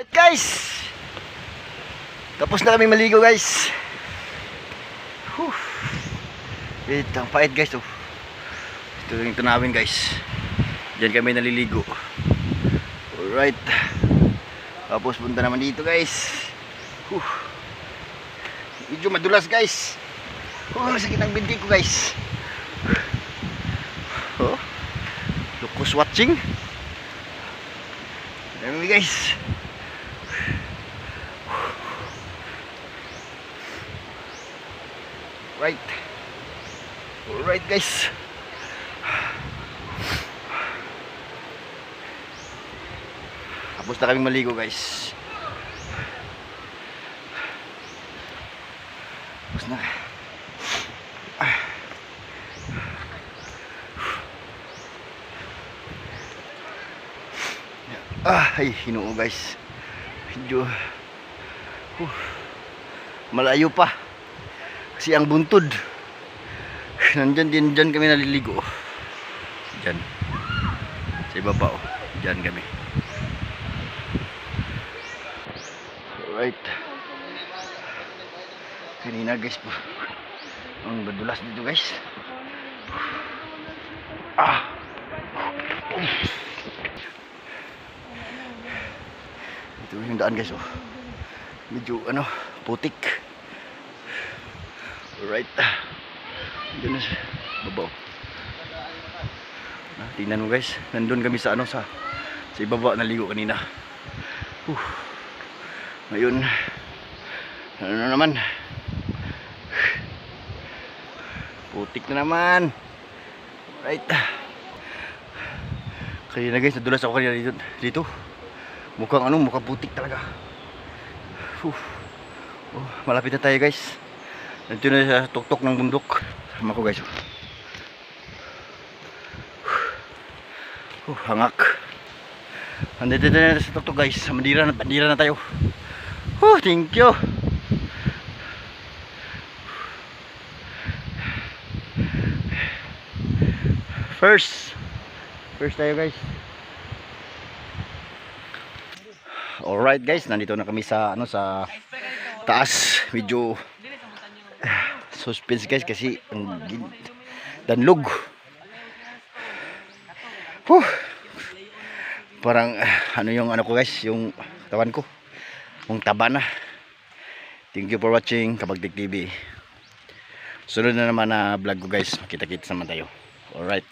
Right guys. Tapos na kami maligo guys. Whew. Wait, ang pait guys oh. Ito yung tunawin guys. Diyan kami naliligo. Alright. Tapos punta naman dito guys. Whew. Medyo madulas guys. Oh, sakit ang binti ko guys. Oh. Look who's watching. Dami guys. Right. Alright guys. Tapos na kaming maligo guys. Tapos na. Ah, ay, hinoo guys. Medyo huh, malayo pa. Kasi ang buntod. Nandyan din dyan kami naliligo. Dyan. Sa ibaba oh. Dyan kami. Alright. Kanina guys po. Ang badulas dito guys. Ah. Ito yung daan guys oh. Medyo ano, putik. Alright. Doon na sa babaw. Ah, tingnan mo guys, nandun kami sa ano sa sa ibaba naligo kanina. Uh. Ngayon, ano na naman? Putik na naman. Right. Kanina guys, nadulas ako kanina dito. dito. Mukhang ano, mukhang putik talaga. Uh. Oh, malapit na tayo guys. Nandito na sa tuktok ng bundok. Sama ko guys. Uh, hangak. Nandito na sa tuktok guys. Mandira na, bandira na tayo. Oh, thank you. First. First tayo guys. Alright guys, nandito na kami sa ano sa taas. Medyo suspense guys kasi ang danlog. Huh. Parang ah, ano yung ano ko guys, yung tawan ko. Yung taba na. Thank you for watching Kabagdik TV. Sunod na naman na vlog ko guys. Makita-kita naman tayo. Alright.